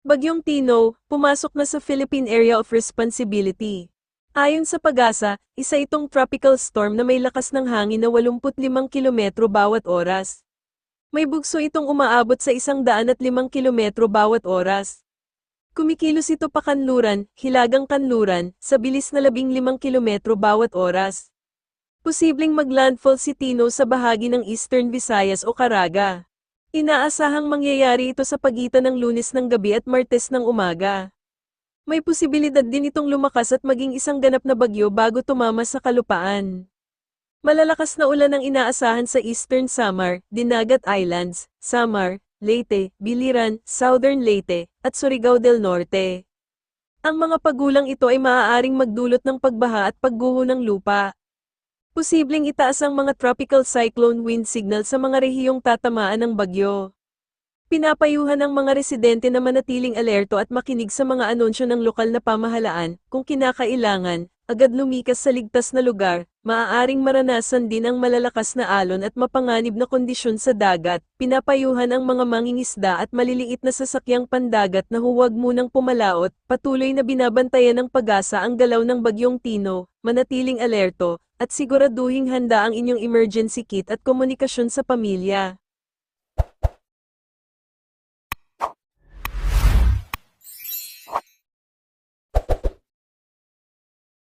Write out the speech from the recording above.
Bagyong Tino, pumasok na sa Philippine Area of Responsibility. Ayon sa pag-asa, isa itong tropical storm na may lakas ng hangin na 85 kilometro bawat oras. May bugso itong umaabot sa 105 kilometro bawat oras. Kumikilos ito pa kanluran, hilagang kanluran, sa bilis na 15 kilometro bawat oras. Posibleng maglandfall si Tino sa bahagi ng Eastern Visayas o Caraga. Inaasahang mangyayari ito sa pagitan ng lunes ng gabi at martes ng umaga. May posibilidad din itong lumakas at maging isang ganap na bagyo bago tumama sa kalupaan. Malalakas na ulan ang inaasahan sa Eastern Samar, Dinagat Islands, Samar, Leyte, Biliran, Southern Leyte, at Surigao del Norte. Ang mga pagulang ito ay maaaring magdulot ng pagbaha at pagguho ng lupa. Posibleng itaas ang mga tropical cyclone wind signal sa mga rehiyong tatamaan ng bagyo. Pinapayuhan ang mga residente na manatiling alerto at makinig sa mga anunsyo ng lokal na pamahalaan, kung kinakailangan, agad lumikas sa ligtas na lugar, maaaring maranasan din ang malalakas na alon at mapanganib na kondisyon sa dagat, pinapayuhan ang mga mangingisda at maliliit na sasakyang pandagat na huwag munang pumalaot, patuloy na binabantayan ng pag-asa ang galaw ng bagyong Tino, manatiling alerto, at siguraduhing handa ang inyong emergency kit at komunikasyon sa pamilya.